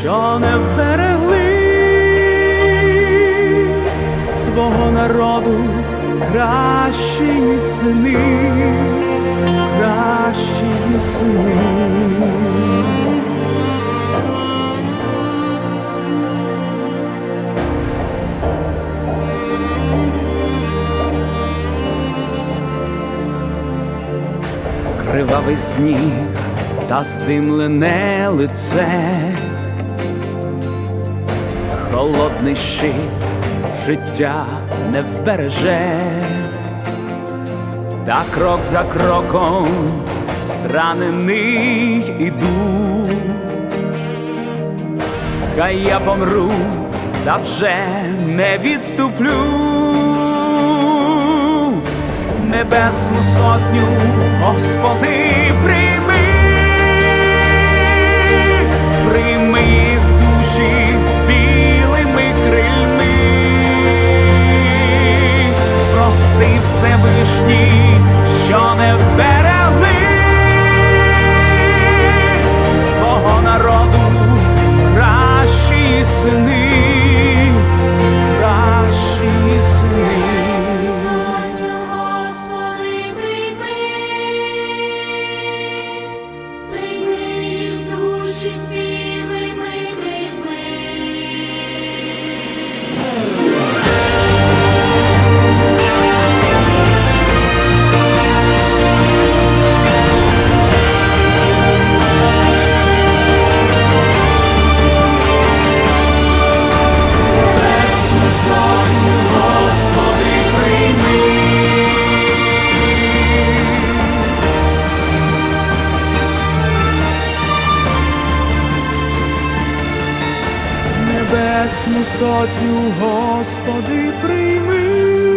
що не вберегли свого народу кращі сини, кращі сини. Кривавий сніг та здимлене лице, холодний щит життя не вбереже, та крок за кроком зранений іду, хай я помру, та вже не відступлю. Небесну сотню, Господи, прийми, Небесну сотню, Господи, прийми.